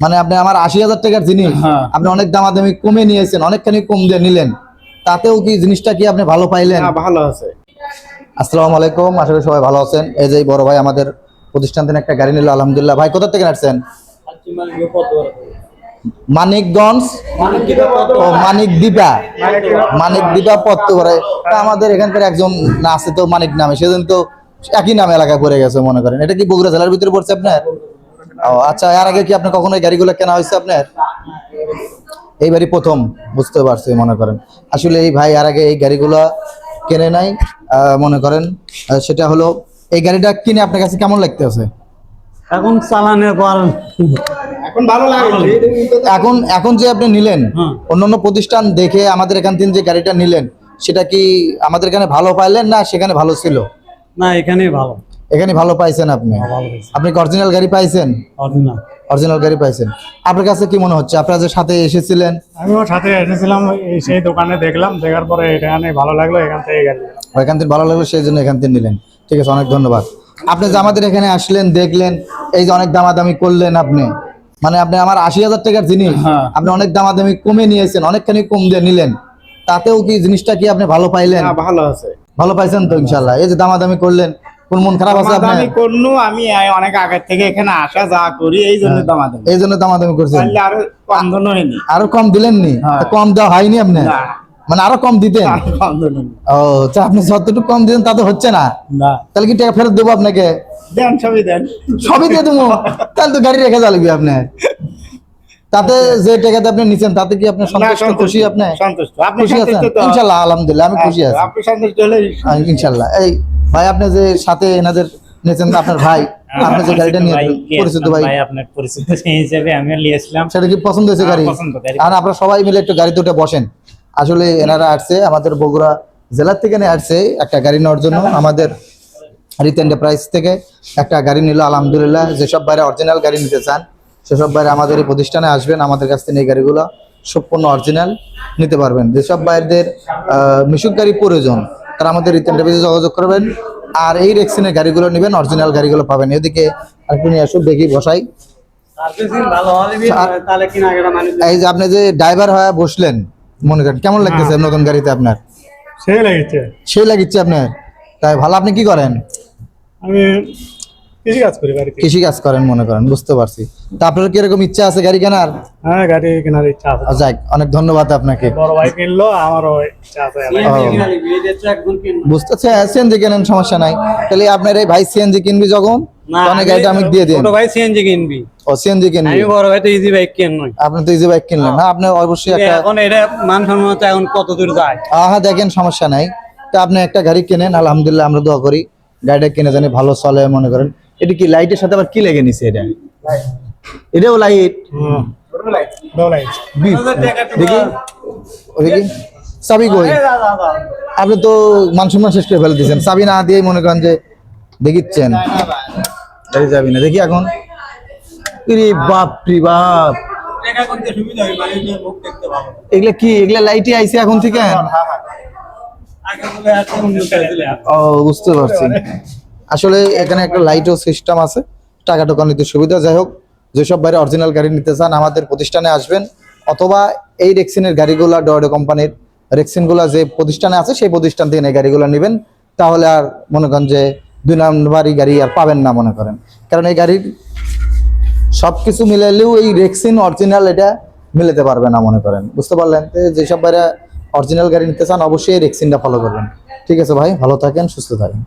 মানে আপনি আমার আশি হাজার টাকার জিনিস হ্যাঁ। আপনি অনেক দামাদামি কমে নিয়েছেন অনেকখানি কম দিয়ে নিলেন। তাতেও কি জিনিসটা কি আপনি ভালো পাইলেন? ভালো আছে। আসসালামু আলাইকুম আশা করি সবাই ভালো আছেন। এই যে বড় ভাই আমাদের প্রতিষ্ঠান থেকে একটা গাড়ি নিল আলহামদুলিল্লাহ। ভাই কোথা থেকে আসছেন? মানিকগঞ্জ? ও মানিক দীপা মানিক দীপা পত্ত করে তা আমাদের এখানকার একজন না আছে তো মানিক নামে। সেদিন তো একই নামে এলাকায় পড়ে গেছে মনে করেন। এটা কি বগুড়া জেলার ভিতরে পড়ছে আপনার? আচ্ছা এর আগে কি আপনার কখনো এই গাড়িগুলো কেনা হয়েছে আপনার? এইবারই প্রথম বুঝতে পারছি মনে করেন। আসলে এই ভাই আর আগে এই গাড়িগুলো কেনে নাই মনে করেন। সেটা হলো এই গাড়িটা কিনে আপনার কাছে কেমন লাগতেছে? এখন চালানোর পর এখন ভালো লাগে। এখন এখন যে আপনি নিলেন হুম। অন্যান্য প্রতিষ্ঠান দেখে আমাদের এখান থেকে যে গাড়িটা নিলেন সেটা কি আমাদের এখানে ভালো পাইলেন না সেখানে ভালো ছিল? না এখানেই ভালো। এখানে ভালো পাইছেন আপনি? আপনি অরিজিনাল গাড়ি পাইছেন? অরিজিনাল গাড়ি পাইছেন। আপনার কাছে কি মনে হচ্ছে? আপনারা যে সাথে এসেছিলেন? আমিও সাথে এসেছিলাম এই সেই দোকানে দেখলাম দেখার পরে এখানে ভালো লাগল এখান থেকে গাড়ি এখান থেকে ভালো লাগল সেই জন্য এখান থেকে নিলেন। ঠিক আছে অনেক ধন্যবাদ। আপনি যে আমাদের এখানে আসলেন দেখলেন এই যে অনেক দামাদামি করলেন আপনি। মানে আপনি আমার আশি হাজার টাকার জিনিস হ্যাঁ। আপনি অনেক দামাদামি কমে নিয়েছেন অনেকখানি কম দিয়ে নিলেন। তাতেও কি জিনিসটা কি আপনি ভালো পাইলেন? হ্যাঁ ভালো আছে। ভালো পাইছেন তো ইনশাল্লাহ। এই যে দামাদামি করলেন কোন মন খারাপ আছে আপনার? করনু আমি অনেক আগের থেকে এখানে আসা যা করি এই জন্য দামাদামি। এই জন্য দামাদামি করছেন? আরও কম ধন হয়নি। আরও কম দিলেননি? হ্যাঁ। তা কম দেওয়া হয়নি আপনি? মানে আরও কম দিতেন? ও আপনি যতটুকু কম দিতেন তাতে হচ্ছে না? না। তাহলে কি টাকা ফেরত দেবো আপনাকে? দেন সবই দেন। সবই দিয়ে দেবো? তাহলে তো গাড়ি রেখে যাবে আপনার তাতে যে টাকাতে আপনি নিচ্ছেন তাতে কি আপনি সন্তুষ্ট। খুশি আপনি? সন্তুষ্ট। আপনি খুশি আছেন? ইনশাল্লাহ আলহামদুলিল্লাহ আমি খুশি আছি। আপনি সন্তুষ্ট হলে আহ, ইনশাল্লাহ। এই ভাই আপনি যে সাথে এনাদের নিয়েছেন আপনার ভাই আপনি যে গাড়িটা নিয়ে পরিচিত ভাই। আপনার পরিচিত সেই হিসেবে আমি নিয়েছিলাম সেটা কি পছন্দ হয়েছে হ্যাঁ, গাড়ি? আর আপনারা সবাই মিলে একটু গাড়ি দুটো বসেন। আসলে এনারা আসছে আমাদের বগুড়া জেলার থেকে নিয়ে আসছে একটা গাড়ি নেওয়ার জন্য। আমাদের রিত এন্টারপ্রাইজ থেকে একটা গাড়ি নিল আলহামদুলিল্লাহ। যেসব বাইরে অরিজিনাল গাড়ি নিতে চান সেসব বাইরে আমাদের এই প্রতিষ্ঠানে আসবেন আমাদের কাছ থেকে এই গাড়িগুলো সম্পূর্ণ অরিজিনাল নিতে পারবেন। যেসব বাইরদের মিশুক গাড়ি প্রয়োজন তারা আমাদের রিটার্ন ডেভিসে যোগাযোগ করবেন। আর এই রেক্সিনের গাড়িগুলো নেবেন অরিজিনাল গাড়িগুলো পাবেন। এদিকে আরেকটু নিয়ে আসুন দেখি বসাই। এই যে আপনি যে ড্রাইভার হয়ে বসলেন মনে করেন কেমন লাগতেছে নতুন গাড়িতে আপনার? সেই লাগিচ্ছে সেই লাগিচ্ছে আপনার? তাই ভালো আপনি কি করেন? আমি কৃষি কাজ করি বাড়িতে। কৃষি কাজ করেন মনে করেন বুঝতে পারছি। তা আপনার কি এরকম ইচ্ছা আছে গাড়ি কেনার? হ্যাঁ গাড়ি কেনার ইচ্ছা আছে। যাক অনেক ধন্যবাদ আপনাকে। বড় ভাই কিনলো আমারও ইচ্ছা আছে বুঝতেছে সিএনজি কেনেন সমস্যা নাই। তাহলে আপনার এই ভাই সিএনজি কিনবি যখন? তখন গাড়িটা আমি দিয়ে দিন ভাই সিএনজি কিনবি। ও সিএনজি কিনবি? আমি বড় ভাই তো ইজি বাইক কেন আপনি তো ইজি বাইক কিনলেন। না আপনি অবশ্যই একটা এখন এটা মান সম্মান এখন কত দূর যায়। আহা দেখেন সমস্যা নাই। তা আপনি একটা গাড়ি কেনেন আলহামদুলিল্লাহ আমরা দোয়া করি। গাড়িটা কিনে জানি ভালো চলে মনে করেন। এটা কি লাইটের সাথে আবার কি লেগে নিছে এটা? এটাও লাইট দেখি। দেখি। চাবি কই? আপনি তো মান সম্মান শেষ করে ফেলে দিয়েছেন। চাবি না দিয়ে মনে করেন যে দেখিচ্ছেন। যাবি না। দেখি এখন। বাপ রে বাপ। এগুলা কি? এগুলা লাইটে আইছে এখন থেকে? ও বুঝতে পারছি। আসলে এখানে একটা লাইটও সিস্টেম আছে, টাকা টোকা নিতে সুবিধা। যাই হোক, যেসব বাইরে অরিজিনাল গাড়ি নিতে চান, আমাদের প্রতিষ্ঠানে আসবেন। অথবা এই রেক্সিনের গাড়িগুলা ডয়েডো কোম্পানির রেক্সিনগুলা যে প্রতিষ্ঠানে আছে, সেই প্রতিষ্ঠান থেকে এই গাড়িগুলো নেবেন। তাহলে আর মনে করেন যে দুই নাম্বারই গাড়ি আর পাবেন না মনে করেন। কারণ এই গাড়ির সব কিছু মিলাইলেও এই রেক্সিন অরিজিনাল এটা মিলাতে পারবে না মনে করেন। বুঝতে পারলেন? যেসব বাইরে অরিজিনাল গাড়ি নিতে চান, অবশ্যই রেক্সিনটা ফলো করবেন। ঠিক আছে ভাই, ভালো থাকেন, সুস্থ থাকেন।